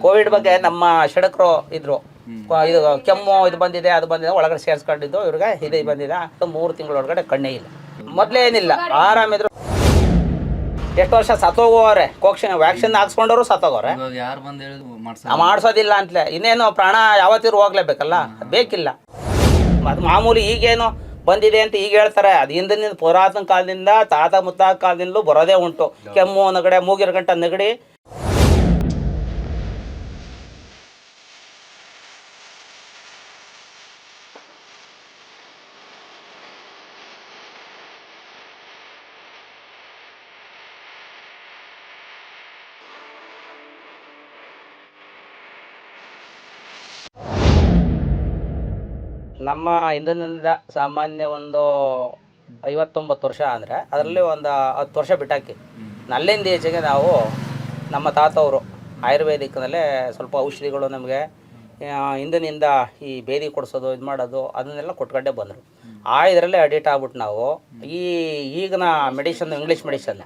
Covid ಬಗ್ಗೆ ನಮ್ಮ ಷಡಕರು ಇದ್ರು. ಇದು ಕೆಮ್ಮು ಇದು ಬಂದಿದೆ ಅದು ಬಂದಿದೆ ಒಳಗಡೆ ಸೇರಿಸ್ಕೊಂಡಿದ್ದು ಇವ್ರಿಗೆ ಇದೆ ಬಂದಿದೆ. ಮೂರು ತಿಂಗಳ ಒಳಗಡೆ ಕಣ್ಣೇ ಇಲ್ಲ. ಮೊದ್ಲೇ ಏನಿಲ್ಲ ಆರಾಮಿದ್ರು. ಎಷ್ಟು ವರ್ಷ ಸತ್ತೋಗೋರೆ ಕೋಕ್ಷನ್ ವ್ಯಾಕ್ಸಿನ್ ಹಾಕ್ಸ್ಕೊಂಡವ್ರು ಸತ್ತೋಗೋರೆ. ಮಾಡ್ಸೋದಿಲ್ಲ. ಅಂತಲೇ. ಇನ್ನೇನು ಪ್ರಾಣ ಯಾವತ್ತಿರು ಹೋಗ್ಲೇಬೇಕಲ್ಲ? ಬೇಕಿಲ್ಲ. ಅದು ಮಾಮೂಲಿ ಈಗೇನು ಬಂದಿದೆ ಅಂತ ಈಗ ಹೇಳ್ತಾರೆ. ಅದು ಹಿಂದಿನ ಪುರಾತನ ಕಾಲದಿಂದ ತಾತ ಮುತ್ತಾತ ಕಾಲದಿಂದಲೂ ಬರೋದೇ ಉಂಟು. ಕೆಮ್ಮು ನಗಡೆ ಮೂಗಿರ ಗಂಟ ನೆಗಡಿ ನಮ್ಮ ಹಿಂದಿನಿಂದ ಸಾಮಾನ್ಯ ಒಂದು ಐವತ್ತೊಂಬತ್ತು ವರ್ಷ ಅಂದರೆ ಅದರಲ್ಲಿ ಒಂದು ಹತ್ತು ವರ್ಷ ಬಿಟ್ಟಾಕಿ. ನಲ್ಲಿಂದ ಈಚೆಗೆ ನಾವು ನಮ್ಮ ತಾತವರು ಆಯುರ್ವೇದಿಕ್ನಲ್ಲೇ ಸ್ವಲ್ಪ ಔಷಧಿಗಳು ನಮಗೆ ಹಿಂದಿನಿಂದ ಈ ಬೇದಿ ಕೊಡಿಸೋದು ಇದು ಮಾಡೋದು ಅದನ್ನೆಲ್ಲ ಕೊಟ್ಕೊಂಡೇ ಬಂದರು. ಆ ಇದರಲ್ಲೇ ಅಡಿಟ್ ಆಗ್ಬಿಟ್ಟು ನಾವು ಈ ಈಗಿನ ಮೆಡಿಷನ್ ಇಂಗ್ಲೀಷ್ ಮೆಡಿಷನ್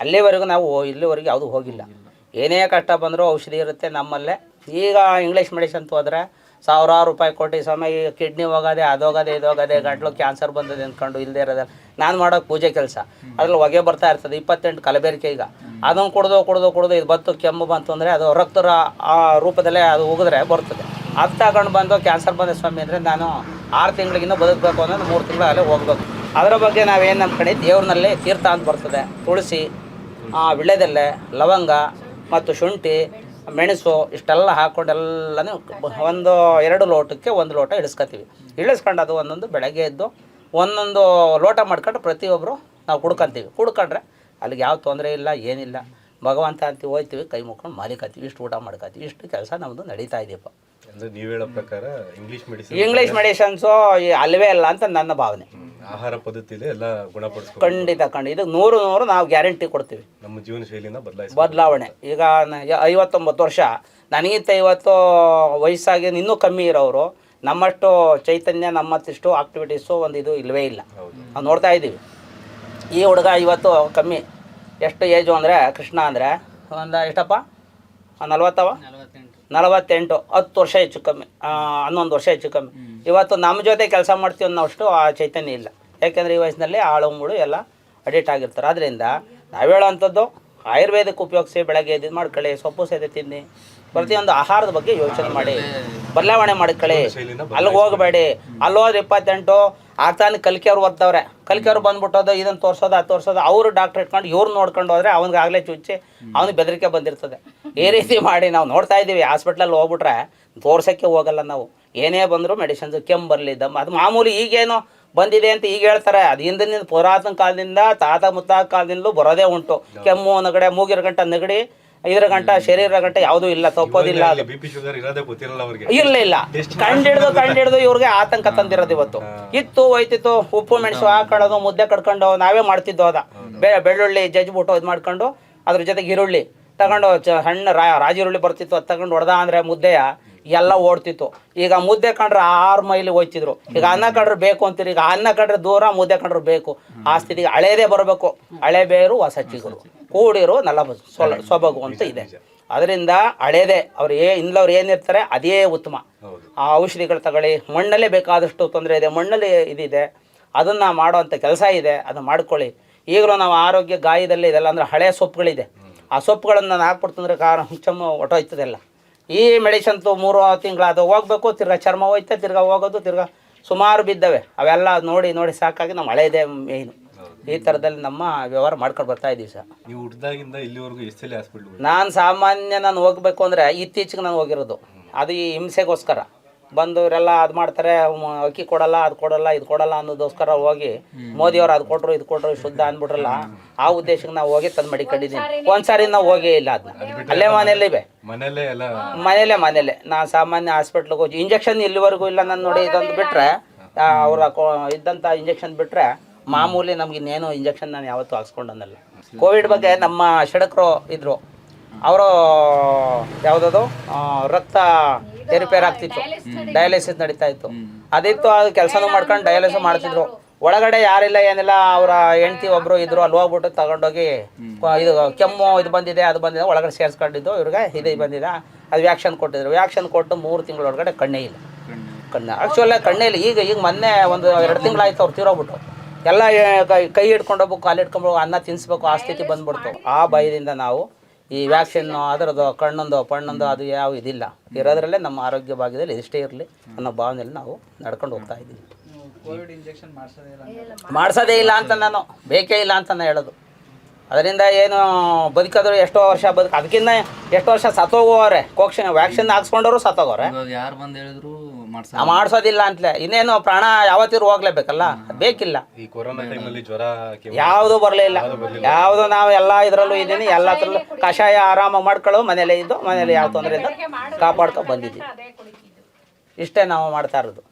ಅಲ್ಲಿವರೆಗೂ ನಾವು ಇಲ್ಲಿವರೆಗೂ ಯಾವುದೂ ಹೋಗಿಲ್ಲ. ಏನೇ ಕಷ್ಟ ಬಂದರೂ ಔಷಧಿ ಇರುತ್ತೆ ನಮ್ಮಲ್ಲೇ. ಈಗ ಇಂಗ್ಲೀಷ್ ಮೆಡಿಷನ್ ಹೋದ್ರೆ ಸಾವಿರಾರು ರೂಪಾಯಿ ಕೊಟ್ಟು ಸಮಯ ಕಿಡ್ನಿ ಹೋಗೋದೆ ಅದೋಗದೆ ಇದೋಗದೆ ಗಂಟ್ಲು ಕ್ಯಾನ್ಸರ್ ಬಂದದೆ ಅಂದ್ಕೊಂಡು ಇಲ್ಲದೆ ಇರೋದಲ್ಲ. ನಾನು ಮಾಡೋ ಪೂಜೆ ಕೆಲಸ. ಅದ್ರಲ್ಲಿ ಹೊಗೆ ಬರ್ತಾ ಇರ್ತದೆ ಇಪ್ಪತ್ತೆಂಟು ಕಲಬೆರಕೆ ಈಗ. ಅದನ್ನು ಕುಡ್ದು ಕುಡ್ದು ಕುಡ್ದು ಇದು ಬತ್ತು ಕೆಮ್ಮು ಬಂತು ಅಂದರೆ ಅದು ರಕ್ತರ ಆ ರೂಪದಲ್ಲೇ ಅದು ಉಗಿದ್ರೆ ಬರ್ತದೆ. ಅದು ತಗೊಂಡು ಬಂದು ಕ್ಯಾನ್ಸರ್ ಬಂದ ಸ್ವಾಮಿ ಅಂದರೆ ನಾನು ಆರು ತಿಂಗಳಿಗಿಂತ ಬದುಕಬೇಕು ಅಂದರೆ ಮೂರು ತಿಂಗಳಲ್ಲೇ ಹೋಗ್ಬೇಕು. ಅದರ ಬಗ್ಗೆ ನಾವೇನು ನಮ್ಮ ಕಡೆ ದೇವ್ರನಲ್ಲಿ ತೀರ್ಥ ಅಂತ ಬರ್ತದೆ. ತುಳಸಿ ಆ, ವಿಳ್ಯದೆಲೆ ಲವಂಗ ಮತ್ತು ಶುಂಠಿ ಮೆಣಸು ಇಷ್ಟೆಲ್ಲ ಹಾಕ್ಕೊಂಡೆಲ್ಲನೂ ಒಂದು ಎರಡು ಲೋಟಕ್ಕೆ ಒಂದು ಲೋಟ ಇಳಿಸ್ಕೊತೀವಿ ಇಳಿಸ್ಕೊಂಡು ಅದು ಒಂದೊಂದು ಬೆಳಗ್ಗೆ ಎದ್ದು ಒಂದೊಂದು ಲೋಟ ಮಾಡ್ಕೊಂಡು ಪ್ರತಿಯೊಬ್ಬರು ನಾವು ಕುಡ್ಕೊಂತೀವಿ ಕುಡ್ಕೊಂಡ್ರೆ ಅಲ್ಲಿಗೆ ಯಾವ ತೊಂದರೆ ಇಲ್ಲ ಏನಿಲ್ಲ. ಭಗವಂತ ಅಂತ ಹೋಯ್ತೀವಿ ಕೈ ಮುಕ್ಕೊಂಡು ಮಾಲೀಕತ್ತೀವಿ ಇಷ್ಟು ಊಟ ಮಾಡ್ಕೊತೀವಿ ಇಷ್ಟು ಕೆಲಸ ನಮ್ಮದು ನಡೀತಾ ಇದೆಯಪ್ಪ ನೀವು ನೀವ್ ಹೇಳೋ ಪ್ರಕಾರ ಇಂಗ್ಲಿಷ್ ಮೆಡಿಸಿನ್ ಇಂಗ್ಲೀಷ್ ಮೆಡಿಷನ್ಸು ಅಲ್ಲವೇ ಅಲ್ಲ ಅಂತ ನನ್ನ ಭಾವನೆ. ಆಹಾರ ಪದ್ಧತಿಲೇ ಎಲ್ಲ ಗುಣಪಡಿಸ್ಕೊಂಡು ಖಂಡಿತ ಖಂಡಿತ. ಇದು ನೂರು ನೂರು ನಾವು ಗ್ಯಾರಂಟಿ ಕೊಡ್ತೀವಿ. ನಮ್ಮ ಜೀವನ ಶೈಲಿನ ಬದಲಾಯಿಸಿ ಬದಲಾವಣೆ. ಈಗ ನ- ಯ- ಐವತ್ತೊಂಬತ್ತು ವರ್ಷ. ನನಗಿಂತ ಇವತ್ತು ವಯಸ್ಸಾಗಿ ಇನ್ನೂ ಕಮ್ಮಿ ಇರೋರು ನಮ್ಮಷ್ಟು ಚೈತನ್ಯ ನಮ್ಮತ್ತಿಷ್ಟು ಆಕ್ಟಿವಿಟೀಸು ಒಂದು ಇದು ಇಲ್ಲವೇ ಇಲ್ಲ. ನಾವು ನೋಡ್ತಾ ಇದ್ದೀವಿ. ಈ ಹುಡುಗ ಇವತ್ತು ಕಮ್ಮಿ. ಎಷ್ಟು ಏಜು ಅಂದರೆ ಕೃಷ್ಣ ಅಂದರೆ ಒಂದು ಎಷ್ಟಪ್ಪ? ನಲ್ವತ್ತವ? ನಲವತ್ತೆಂಟು. ಹತ್ತು ವರ್ಷ ಹೆಚ್ಚು ಕಮ್ಮಿ. ಆ, ಹನ್ನೊಂದು ವರ್ಷ ಹೆಚ್ಚು ಕಮ್ಮಿ. ಇವತ್ತು ನಮ್ಮ ಜೊತೆ ಕೆಲಸ ಮಾಡ್ತೀವಿ ಅನ್ನೋಷ್ಟು ಆ ಚೈತನ್ಯ ಇಲ್ಲ. ಯಾಕೆಂದರೆ ಈ ವಯಸ್ಸಿನಲ್ಲಿ ಆಳು, ಮುಳು ಎಲ್ಲ ಅಡಿಟ್ ಆಗಿರ್ತಾರೆ. ಆದ್ದರಿಂದ ನಾವು ಹೇಳೋವಂಥದ್ದು ಆಯುರ್ವೇದಕ್ಕೆ ಉಪಯೋಗಿಸಿ ಬೆಳಗ್ಗೆ ಎದ್ದು ಮಾಡ್ಕೊಳ್ಳಿ, ಸೊಪ್ಪು ಸೇದೆ ತಿನ್ನಿ. ಪ್ರತಿಯೊಂದು ಆಹಾರದ ಬಗ್ಗೆ ಯೋಚನೆ ಮಾಡಿ, ಬದಲಾವಣೆ ಮಾಡ್ಕೊಳ್ಳಿ. ಅಲ್ಲಿಗೆ ಹೋಗಬೇಡಿ. ಅಲ್ಲಿ ಹೋದ್ರೆ ಇಪ್ಪತ್ತೆಂಟು ಆಗ್ತಾನೆ ಕಲಿಕೆಯವ್ರು ಓದ್ತವ್ರೆ. ಕಲಿಕೆಯವ್ರು ಬಂದ್ಬಿಟ್ಟೋದು ಇದನ್ನು ತೋರಿಸೋದು, ಅದು ತೋರಿಸೋದು, ಅವರು ಡಾಕ್ಟರ್ ಇಟ್ಕೊಂಡು ಇವ್ರು ನೋಡ್ಕೊಂಡು ಹೋದ್ರೆ ಅವ್ನಿಗೆ ಆಗಲೇ ಚುಚ್ಚಿ ಅವ್ನಿಗೆ ಬೆದರಿಕೆ ಬಂದಿರ್ತದೆ. ಈ ರೀತಿ ಮಾಡಿ ನಾವು ನೋಡ್ತಾ ಇದ್ದೀವಿ. ಹಾಸ್ಪಿಟ್ಲಲ್ಲಿ ಹೋಗ್ಬಿಟ್ರೆ ತೋರ್ಸೋಕ್ಕೆ ಹೋಗಲ್ಲ ನಾವು. ಏನೇ ಬಂದರೂ ಮೆಡಿಸಿನ್ಸ್ ಕೆಮ್ಮು ಬರಲಿ ದಮ್ಮ ಅದು ಮಾಮೂಲಿ ಈಗೇನು ಬಂದಿದೆ ಅಂತ ಈಗ ಹೇಳ್ತಾರೆ. ಅದು ಹಿಂದಿನಿಂದ ಪುರಾತನ ಕಾಲದಿಂದ ತಾತ ಮುತ್ತಾತ ಕಾಲದಿಂದಲೂ ಬರೋದೇ ಉಂಟು. ಕೆಮ್ಮು ನಗಡೆ ಮೂಗಿರ ಗಂಟ ನೆಗಡಿ ಇದರ ಗಂಟ ಶರೀರ ಗಂಟ ಯಾವುದೂ ಇಲ್ಲ ತಪ್ಪೋದಿಲ್ಲ ಇಲ್ಲ. ಇಲ್ಲ ಕಂಡಿಡ್ದು ಕಂಡಿಡ್ದು ಇವ್ರಿಗೆ ಆತಂಕ ತಂದಿರೋದು ಇವತ್ತು. ಇತ್ತು ಹೋಯ್ತಿತ್ತು ಉಪ್ಪು ಮೆಣಸು ಹಾಕೊಳ್ಳೋದು ಮುದ್ದೆ ಕಟ್ಕೊಂಡು ನಾವೇ ಮಾಡ್ತಿದ್ದೋ ಅದ. ಬೆಳ್ಳುಳ್ಳಿ ಜಜ್ಬಿಟ್ಟು ಇದು ಮಾಡ್ಕೊಂಡು ಅದ್ರ ಜೊತೆಗೆ ಈರುಳ್ಳಿ ತಗೊಂಡು ಸಣ್ಣ ರಾಜಿರುಳ್ಳಿ ಬರ್ತಿತ್ತು ಅದು ತಗೊಂಡು ಹೊಡೆದ ಅಂದರೆ ಮುದ್ದೆಯ. ಎಲ್ಲ ಓಡ್ತಿತ್ತು. ಈಗ ಮುದ್ದೆ ಕಂಡ್ರೆ ಆರು ಮೈಲಿ ಹೋಯ್ತಿದ್ರು. ಈಗ ಅನ್ನ ಕಂಡ್ರೆ ಬೇಕು ಅಂತೀರಿ ಈಗ ಅನ್ನ ಕಂಡ್ರೆ ದೂರ ಮುದ್ದೆ ಕಂಡ್ರೆ ಬೇಕು. ಆ ಸ್ಥಿತಿಗೆ ಹಳೇದೇ ಬರಬೇಕು. ಹಳೆ ಬೇರು ಹೊಸ ಚಿಗುರು ಕೂಡಿರು ನಲ್ಲ ಸೊಲ ಸೊಬಗು ಅಂತ ಇದೆ. ಅದರಿಂದ ಹಳೇದೆ ಅವ್ರು ಏ ಇಂದವ್ರು ಏನಿರ್ತಾರೆ ಅದೇ ಉತ್ತಮ. ಆ ಔಷಧಿಗಳು ತಗೊಳ್ಳಿ. ಮಣ್ಣಲ್ಲೇ ಬೇಕಾದಷ್ಟು ತೊಂದರೆ ಇದೆ. ಮಣ್ಣಲ್ಲಿ ಇದಿದೆ. ಅದನ್ನು ಮಾಡುವಂಥ ಕೆಲಸ ಇದೆ. ಅದನ್ನು ಮಾಡ್ಕೊಳ್ಳಿ. ಈಗಲೂ ನಾವು ಆರೋಗ್ಯ ಗಾಯದಲ್ಲಿ ಇದೆಲ್ಲ ಅಂದರೆ ಹಳೆ ಸೊಪ್ಪುಗಳಿದೆ. ಆ ಸೊಪ್ಪುಗಳನ್ನು ನಾನು ಹಾಕ್ಬಿಡ್ತಂದ್ರೆ ಕಾರ ಹುಚ್ಚಮ್ಮ ಹೊಟ್ಟೋಯ್ತದೆಲ್ಲ. ಈ ಮೆಡಿಸನ್ತು ಮೂರು ತಿಂಗಳು ಅದು ಹೋಗ್ಬೇಕು ತಿರ್ಗಾ ಚರ್ಮ ಹೋಯ್ತಾ ತಿರ್ಗಾ ಹೋಗೋದು ತಿರ್ಗಾ ಸುಮಾರು ಬಿದ್ದವೆ. ಅವೆಲ್ಲ ನೋಡಿ ನೋಡಿ ಸಾಕಾಗಿ ನಮ್ಮ ಹಳೆಯದೆ ಮೇಯ್ನು ಈ ಥರದಲ್ಲಿ ನಮ್ಮ ವ್ಯವಹಾರ ಮಾಡ್ಕೊಂಡು ಬರ್ತಾ ಇದ್ದೀವಿ ಸರ್. ನೀವು ಇಲ್ಲಿವರೆಗೂ ಎಷ್ಟು ಸಲ ಹಾಸ್ಪಿಟ್ಲ್ ನಾನು ಸಾಮಾನ್ಯ ನಾನು ಹೋಗ್ಬೇಕು ಅಂದರೆ ಇತ್ತೀಚೆಗೆ ನಾನು ಹೋಗಿರೋದು. ಅದು ಈ ಹಿಂಸೆಗೋಸ್ಕರ. ಬಂದು ಇವರೆಲ್ಲ ಅದು ಮಾಡ್ತಾರೆ ಅಕ್ಕಿ ಕೊಡಲ್ಲ ಅದು ಕೊಡಲ್ಲ ಇದು ಕೊಡಲ್ಲ ಅನ್ನೋದೋಸ್ಕರ ಹೋಗಿ ಮೋದಿಯವ್ರು ಅದು ಕೊಟ್ಟರು ಇದು ಕೊಟ್ಟರು ಶುದ್ಧ ಅಂದ್ಬಿಟ್ರಲ್ಲ ಆ ಉದ್ದೇಶಕ್ಕೆ ನಾವು ಹೋಗಿ ತಂದು ಮಡಿಕೊಂಡಿದ್ದೀನಿ ಒಂದ್ಸಾರಿ ನಾವು ಹೋಗೇ ಇಲ್ಲ ಅದನ್ನ ಅಲ್ಲೇ ಮನೇಲಿ ಇವೆ. ಮನೇಲೆ ಮನೇಲೆ ನಾನು ಸಾಮಾನ್ಯ ಹಾಸ್ಪಿಟ್ಲ್ಗೆ ಹೋಗಿ ಇಂಜೆಕ್ಷನ್ ಇಲ್ಲಿವರೆಗೂ ಇಲ್ಲ ನಾನು ನೋಡಿ ಇದೊಂದು ಬಿಟ್ಟರೆ ಅವ್ರ ಇದ್ದಂಥ ಇಂಜೆಕ್ಷನ್ ಬಿಟ್ಟರೆ ಮಾಮೂಲಿ ನಮ್ಗೆ ಇನ್ನೇನು ಇಂಜೆಕ್ಷನ್ ನಾನು ಯಾವತ್ತೂ ಹಾಕ್ಸ್ಕೊಂಡನಲ್ಲ ಕೋವಿಡ್ ಬಗ್ಗೆ ನಮ್ಮ ಷಡಕರು ಇದ್ರು. ಅವರು ಯಾವುದದು? ರಕ್ತ ಏರಿಪೇರ್ ಆಗ್ತಿತ್ತು. ಡಯಾಲಿಸಿಸ್ ನಡೀತಾ ಇತ್ತು. ಅದಿತ್ತು ಅದು ಕೆಲಸನೂ ಮಾಡ್ಕೊಂಡು ಡಯಾಲಿಸಿಸ್ ಮಾಡ್ತಿದ್ರು. ಒಳಗಡೆ ಯಾರಿಲ್ಲ ಏನಿಲ್ಲ ಅವರ ಹೆಂಡತಿ ಒಬ್ರು ಇದ್ರು ಅಲ್ಲಿ ಹೋಗ್ಬಿಟ್ಟು ತಗೊಂಡೋಗಿ ಇದು ಕೆಮ್ಮು ಇದು ಬಂದಿದೆ ಅದು ಬಂದಿದೆ ಒಳಗಡೆ ಸೇರಿಸ್ಕೊಂಡಿದ್ದು ಇವ್ರಿಗೆ ಇದು ಬಂದಿದೆ. ಅದು ವ್ಯಾಕ್ಷನ್ ಕೊಟ್ಟಿದ್ರು. ವ್ಯಾಕ್ಷನ್ ಕೊಟ್ಟು ಮೂರು ತಿಂಗಳೊಳಗಡೆ ಕಣ್ಣೇ ಇಲ್ಲ. ಕಣ್ಣು ಆ್ಯಕ್ಚುಲಿ ಕಣ್ಣೇ ಇಲ್ಲ. ಈಗ ಈಗ ಮೊನ್ನೆ ಒಂದು ಎರಡು ತಿಂಗಳಾಯ್ತು ಅವ್ರು ತೀರೋಗ್ಬಿಟ್ಟು. ಎಲ್ಲ ಕೈ ಕೈ ಹಿಡ್ಕೊಂಡು ಹೋಗ್ಬೇಕು ಕಾಲು ಹಿಡ್ಕೊಂಡು ಹೋಗ್ಬೇಕು, ಅನ್ನ ತಿನ್ಸ್ಬೇಕು ಆ ಸ್ಥಿತಿ ಬಂದ್ಬಿಡ್ತು. ಆ ಭಯದಿಂದ ನಾವು ಈ ವ್ಯಾಕ್ಸಿನ್ನು ಅದರದ್ದು ಕಣ್ಣೊಂದು ಪಣ್ಣೊಂದು ಅದು ಯಾವ ಇದಿಲ್ಲ. ಇರೋದ್ರಲ್ಲೇ ನಮ್ಮ ಆರೋಗ್ಯ ಭಾಗದಲ್ಲಿ ಇದಿಷ್ಟೇ ಇರಲಿ ಅನ್ನೋ ಭಾವನೆಯಲ್ಲಿ ನಾವು ನಡ್ಕೊಂಡು ಹೋಗ್ತಾ ಇದ್ದೀವಿ. ಮಾಡ್ಸೋದೇ ಇಲ್ಲ ಅಂತ ನಾನು ಬೇಕೇ ಇಲ್ಲ ಅಂತ ನಾನು ಹೇಳೋದು. ಅದರಿಂದ ಏನು ಬದುಕಾದ್ರು ಎಷ್ಟೋ ವರ್ಷ ಬದುಕು ಅದಕ್ಕಿಂತ ಎಷ್ಟೋ ವರ್ಷ ಸತ್ತೋಗೋವ್ರೆ ಕೋಕ್ಷನ್ ವ್ಯಾಕ್ಸಿನ್ ಹಾಕ್ಸ್ಕೊಂಡವ್ರು ಸತ್ತೋಗೋರೆ. ಯಾರು ಬಂದು ಹೇಳಿದ್ರು ಮಾಡಿಸೋದಿಲ್ಲ ಅಂತಲೇ. ಇನ್ನೇನು ಪ್ರಾಣ ಯಾವತ್ತಿರು ಹೋಗ್ಲೇಬೇಕಲ್ಲ? ಬೇಕಿಲ್ಲ. ಈ ಕೊರೋನಾ ಟೈಮಲ್ಲಿ ಜ್ವರ ಯಾವುದು ಬರಲೇ ಬರಲಿಲ್ಲ. ಯಾವುದು ನಾವು ಎಲ್ಲ ಇದರಲ್ಲೂ ಇದ್ದೀನಿ. ಎಲ್ಲತ್ರಲ್ಲೂ ಕಷಾಯ ಆರಾಮ ಮಾಡ್ಕೊಳ್ಳೋ ಮನೇಲೇ ಇದ್ದು ಮನೇಲಿ ಯಾವ ತೊಂದರೆ ಇಲ್ಲ ಕಾಪಾಡ್ಕೊ ಬಂದಿದ್ದೀವಿ. ಇಷ್ಟೇ ನಾವು ಮಾಡ್ತಾ ಇರೋದು.